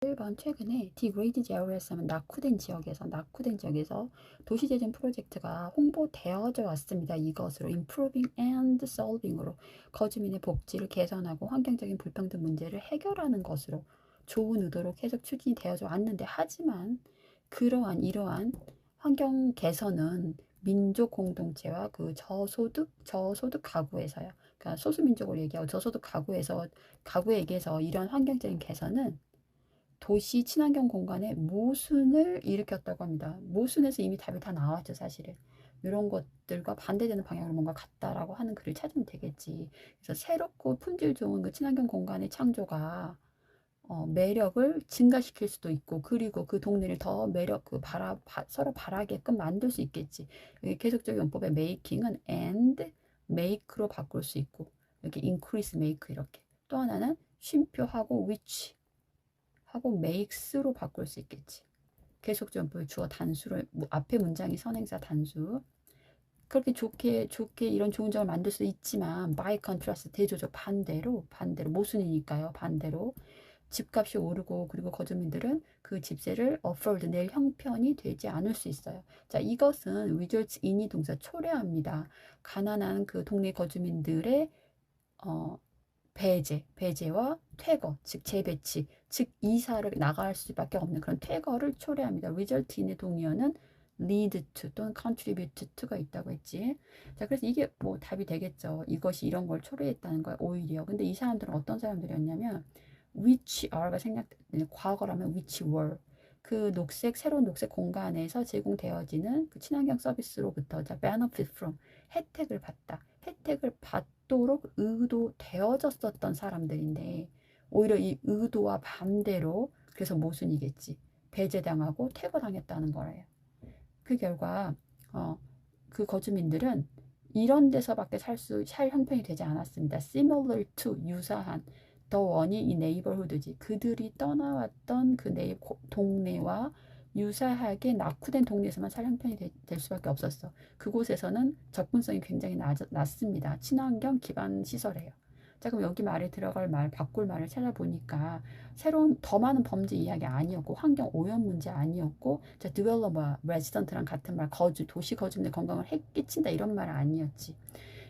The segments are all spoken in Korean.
1번 최근에 areas 하면 낙후된 지역에서 낙후된 지역에서 도시재생 프로젝트가 홍보되어져 왔습니다. 이것으로 improving and solving으로 거주민의 복지를 개선하고 환경적인 불평등 문제를 해결하는 것으로 좋은 의도로 계속 추진이 되어져 왔는데 하지만 그러한 이러한 환경 개선은 민족 공동체와 그 저소득 저소득 가구에서요. 그러니까 소수민족을 얘기하고 저소득 가구에서 가구에게서 이런 환경적인 개선은 도시 친환경 공간에 모순을 일으켰다고 합니다. 모순에서 이미 답이 다 나왔죠, 사실은. 이런 것들과 반대되는 방향으로 뭔가 갔다라고 하는 글을 찾으면 되겠지. 그래서 새롭고 품질 좋은 그 친환경 공간의 창조가 어, 매력을 증가시킬 수도 있고, 그리고 그 동네를 더 매력, 그 바라, 바, 서로 바라게끔 만들 수 있겠지. 계속적인 원법의 making은 and make로 바꿀 수 있고, 이렇게 increase, make 이렇게. 또 하나는 쉼표하고 which 하고 makes로 바꿀 수 있겠지. 계속적인 원법의 주어 단수로 뭐 앞에 문장이 선행사 단수. 그렇게 좋게 좋게 이런 좋은 점을 만들 수 있지만 by contrast 대조적 반대로 반대로 모순이니까요. 반대로 집값이 오르고 그리고 거주민들은 그 집세를 afford 낼 형편이 되지 않을 수 있어요. 자, 이것은 results in이 동사 초래합니다. 가난한 그 동네 거주민들의 어, 배제, 배제와 퇴거, 즉 재배치, 즉 이사를 나갈 수밖에 없는 그런 퇴거를 초래합니다. result in의 동의어는 lead to 또는 contribute to가 있다고 했지. 자, 그래서 이게 뭐 답이 되겠죠. 이것이 이런 걸 초래했다는 거야, 오히려. 근데 이 사람들은 어떤 사람들이었냐면 which are가 생략 과거라면 which were 그 녹색 새로운 녹색 공간에서 제공되어지는 그 친환경 서비스로부터 자 benefit from 혜택을 받다 혜택을 받도록 의도되어졌었던 사람들인데 오히려 이 의도와 반대로 그래서 모순이겠지 배제당하고 퇴거당했다는 거예요. 그 결과 어, 그 거주민들은 이런 데서밖에 살 수 살 형편이 되지 않았습니다. similar to 유사한 더 원이 이 네이버후드지. 그들이 떠나왔던 그 네이 동네와 유사하게 낙후된 동네에서만 살 형편이 되, 될 수밖에 없었어. 그곳에서는 접근성이 굉장히 낮, 낮습니다. 친환경 기반 시설이에요. 자, 그럼 여기 말에 들어갈 말, 바꿀 말을 찾아보니까 새로운 더 많은 범죄 이야기 아니었고 환경 오염 문제 아니었고 자, developer, resident랑 같은 말, 거주, 도시 거주민의 건강을 해 끼친다 이런 말 아니었지.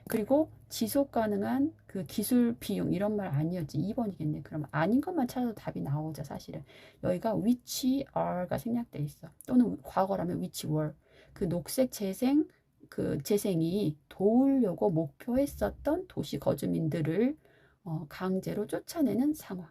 그리고 지속 가능한 그 기술 비용 이런 말 아니었지. 2번이겠네. 그럼 아닌 것만 찾아도 답이 나오죠 사실은. 여기가 which are가 생략돼 있어. 또는 과거라면 which were. 그 녹색 재생 그 재생이 도우려고 목표했었던 도시 거주민들을 어, 강제로 쫓아내는 상황